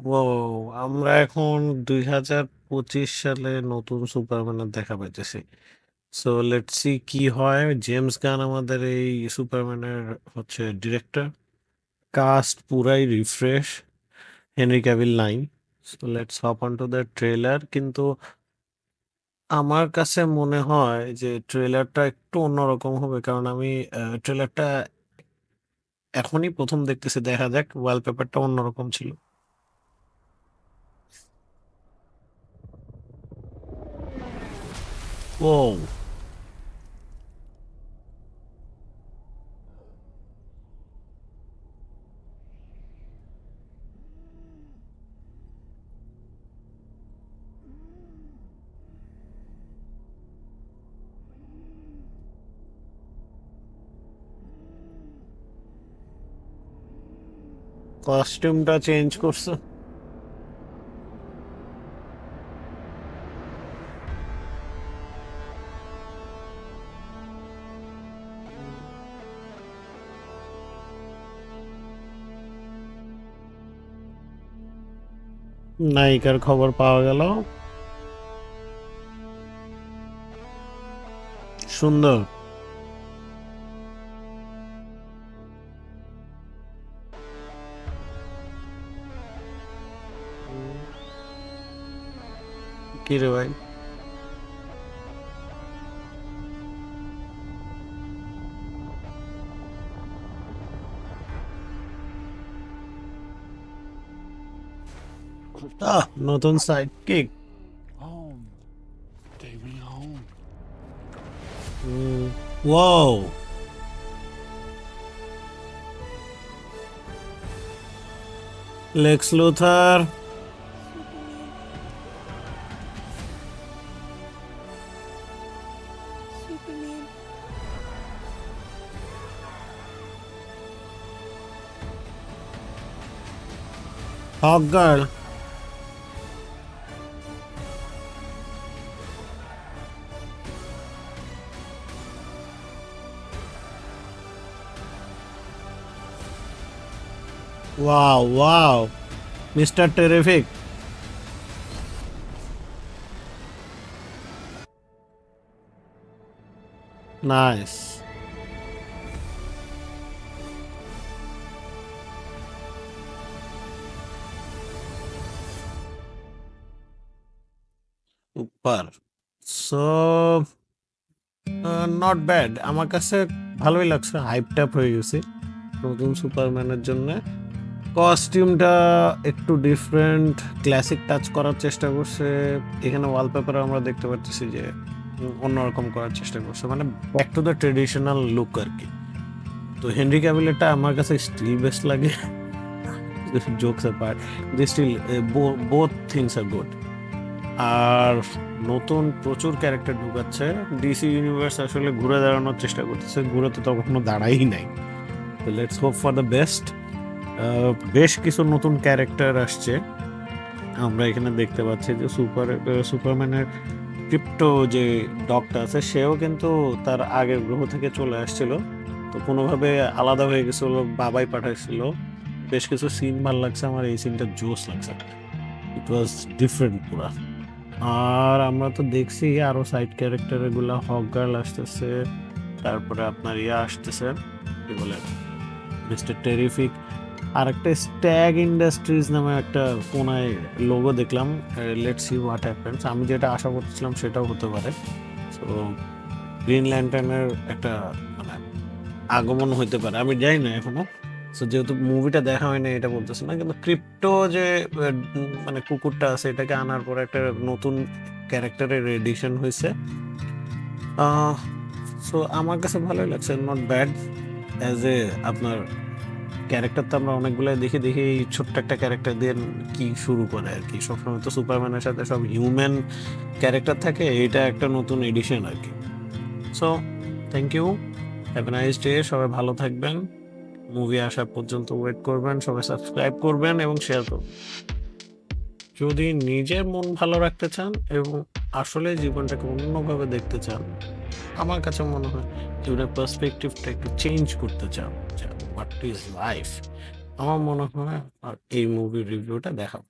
ও আমরা এখন দুই হাজার পঁচিশ সালে নতুন সুপারম্যানের দেখা পাইতেছি। সো লেটস সি কি হয়। জেমস গান আমাদের এই সুপারম্যানের হচ্ছে ডিরেক্টর কাস্ট পুরাই রিফ্রেশ হেনরি ক্যাভিল নাই so let's hop on to the trailer কিন্তু আমার কাছে মনে হয় যে ট্রেলারটা একটু অন্যরকম হবে। কারণ আমি ট্রেলারটা এখনই প্রথম দেখতেছি। দেখা যাক ওয়ালপেপারটা অন্যরকম ছিল। ও কস্টিউমটা চেঞ্জ করছে নায়িকার খবর পাওয়া গেল। সুন্দর। কিরে ভাই? আহ নতুন side kick Home. Take me home. Wow Lex Luthor Superman. Haque Girl wow wow mister terrific nice super so not bad আমার কাছে ভালোই লাগছে হাইপ ট্যাপ হয়ে গেছে। নতুন সুপারম্যানের জন্য। কস্টিউমটা একটু ডিফারেন্ট ক্লাসিক টাচ করার চেষ্টা করছে। এখানে ওয়ালপেপারে আমরা দেখতে পাচ্ছি যে অন্যরকম করার চেষ্টা করছে। মানে back to the traditional look আর কি। তো হেনরি ক্যাভিলেটটা আমার কাছে স্টিল বেস্ট লাগে। Jokes apart the still both things are good আর নতুন প্রচুর ক্যারেক্টার ঢুকাচ্ছে। ডিসি ইউনিভার্স আসলে ঘুরে দাঁড়ানোর চেষ্টা করতেছে। ঘুরে তো তখনও দাঁড়াই নাই। Let's hope for the best বেশ কিছু নতুন ক্যারেক্টার আসছে। আমরা এখানে দেখতে পাচ্ছি যে সুপার সুপারম্যানের ক্রিপ্টো যে ডগটা আছে, সেও কিন্তু তার আগের গ্রহ থেকে চলে আসছিল। তো কোনোভাবে আলাদা হয়ে গেছিল, বাবাই পাঠাইছিল। বেশ কিছু সিন ভালো লাগছে, আমার এই সিনটা জোস লাগছে। ইট ওয়াজ ডিফারেন্ট পুরা। আর আমরা তো দেখছি আরও সাইড ক্যারেক্টারগুলা হক গার্ল আসতেছে, তারপরে আপনার ইয়া আসতেছে, কি বলে মিস্টার টেরিফিক আর একটা স্ট্যাগ ইন্ডাস্ট্রিজ নামে একটা কোনায় লোগো দেখলাম। লেট সি হোয়াট হ্যাপেন্স আমি যেটা আশা করছিলাম সেটাও হতে পারে। সো গ্রিন ল্যান্টার্নের একটা মানে আগমন হইতে পারে। আমি জানি না এখনও। সো যেহেতু মুভিটা দেখা হয়নি, এটা বলতেছে না। কিন্তু ক্রিপ্টো যে মানে কুকুরটা আছে, এটাকে আনার পর একটা নতুন ক্যারেক্টারের এডিশন হয়েছে সো আমার কাছে ভালোই লাগছে। নট ব্যাড অ্যাজ এ আপনার ক্যারেক্টার তো আমরা অনেকগুলাই দেখি দেখি এই ছোট্ট একটা ক্যারেক্টার দিয়ে কি শুরু করে আর কি। সবসময় তো সুপারম্যানের সাথে সব হিউম্যান ক্যারেক্টার থাকে এটা একটা নতুন এডিশন আর কি। So thank you have nice day সবাই ভালো থাকবেন। মুভি আসা পর্যন্ত ওয়েট করবেন, সবাই সাবস্ক্রাইব করবেন এবং শেয়ার করবেন। যদি নিজের মন ভালো রাখতে চান এবং আসলে জীবনটাকে অন্যভাবে দেখতে চান, আমার কাছে মনে হয় জীবনের পার্সপেক্টিভটা একটু চেঞ্জ করতে চান হোয়াট ইজ লাইফ আমার মনে হয় আর এই মুভির রিভিউটা দেখাবো।